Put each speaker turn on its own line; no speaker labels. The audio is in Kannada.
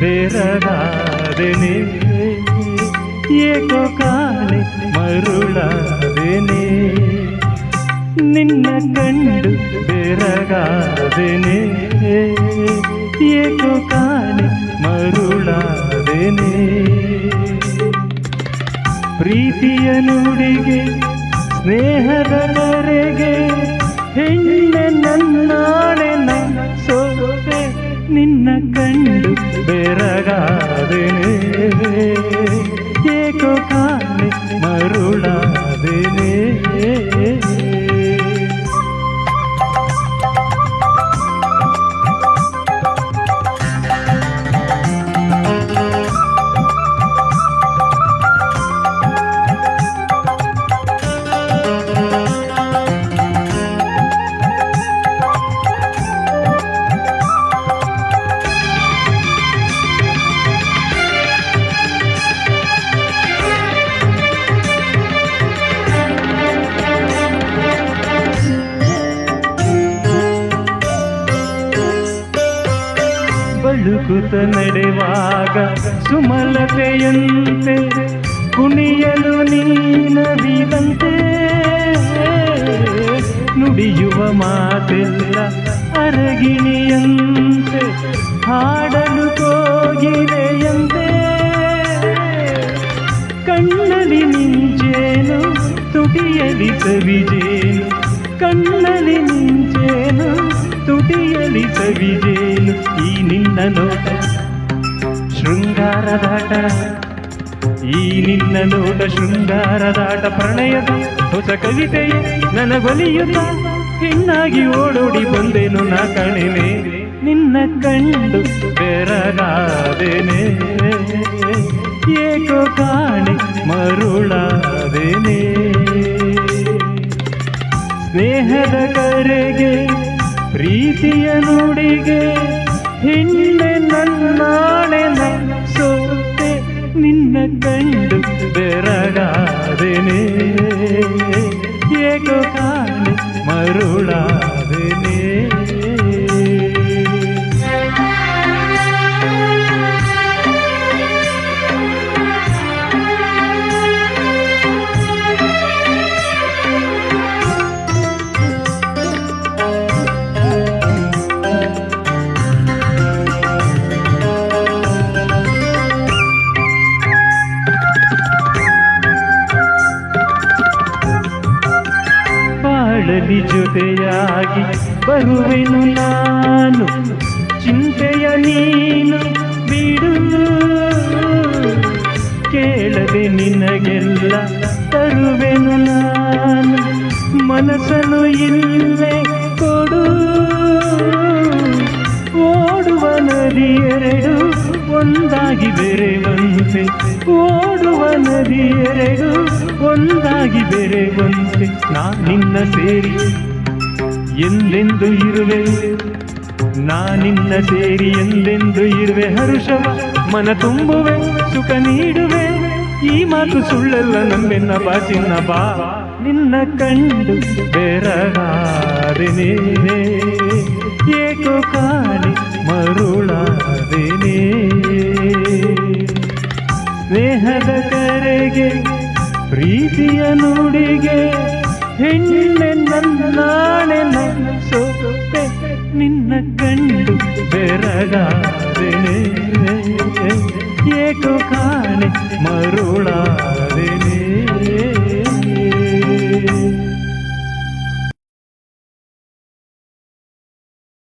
ಬೆರಗಾದೆನೆ ಏಕೋ ಕಾಣೆ ಮರುಳಾದೆನೆ ನಿನ್ನ ಕಂಡು ಬೆರಗಾದೆನೆ ಏಕೋ ಕಾಣೆ ಮರುಳಾದೆನೆ ಪ್ರೀತಿಯ ನುಡಿಗೆ ಸ್ನೇಹದ ಕರೆಗೆ ಹೆಣ್ಣೆ ನನ್ನಾಣೆ ಕಂಡು ಬಳುಕುತ ನಡೆವಾಗ ಸುಮಲತೆಯಂತೆ ಕುಣಿಯಲು ನೀನವಿದಂತೆ ನುಡಿಯುವ ಮಾತೆಲ್ಲ ಅರಗಿಣಿಯಂತೆ, ಹಾಡಲು ಕೋಗಿಲೆಯಂತೆ. ಕಣ್ಣಲ್ಲಿ ನಿಂಚೇನು ತುಟಿಯಲಿ ಕವಿಜೇನು ಕಣ್ಣಲ್ಲಿ ನಿಂಚೇನು ತುಟಿಯಲಿ ಸವಿದೇನು ಈ ನಿನ್ನ ನೋಟ ಶೃಂಗಾರದಾಟ ಈ ನಿನ್ನ ನೋಟ ಶೃಂಗಾರದಾಟ ಪ್ರಣಯದ ಹೊಸ ಕವಿತೆಯೇ ನನಗೊಲಿಯುತ್ತ. ಹೆಣ್ಣಾಗಿ ಓಡೋಡಿ ಬಂದೆನು ನಾ ಕಣೆನೆ? ನಿನ್ನ ಕಂಡು ಬೆರಗಾದೆನೆ. ಪ್ರೀತಿಯ ನುಡಿಗೆ ಹಿಂದೆ ನನ್ನಾಣೆ ಸೋತೆ ನಿನ್ನ ಕಂಡು ಬಾಳಲಿ ಜೊತೆಯಾಗಿ ಬರುವೆನು ನಾನು. ಚಿಂತೆಯ ನೀನು ಬಿಡು. ಕೇಳದೆ ನಿನಗೆಲ್ಲ ತರುವೆನು ನಾನು. ಮನಸ್ಸನ್ನು ಇಲ್ಲೇ ಕೊಡು. ಓಡುವ ನದಿಯೆರಡು ಒಂದಾಗಿ ಬೆರೆವಂತೆ ನದಿ ಒಂದಾಗಿ ಬೆರೆವಂತೆ ನಾ ನಿನ್ನ ಸೇರಿ. ಎಂದೆಂದು ಇರುವೆ? ನಾ ನಿನ್ನ ಸೇರಿ ಎಂದೆಂದು ಇರುವೆ? ಹರುಷವ, ಮನ ತುಂಬುವೆ, ಸುಖ ನೀಡುವೆ. ಈ ಮಾತು ಸುಳ್ಳೆಲ್ಲ ನಂಬೆನ್ನ ಬಾ ಚಿನ್ನ ಬಾ. ನಿನ್ನ ಕಂಡು ಬೆರಗಾದೆನೆ. ಏಕೋ ಕಾಣಿ ಮರುಳಾದೆನೆ. ಕರೆಗೆ ಪ್ರೀತಿಯ ನುಡಿಗೆ ಹೆಣ್ಣೆ ನನ್ನಾಣೆ ಸೋತೆ ನಿನ್ನ ಕಂಡು ಬೆರಗಾದೆನೆ. ಏಕೋ ಕಾಣೆ ಮರುಳಾದೆನೆ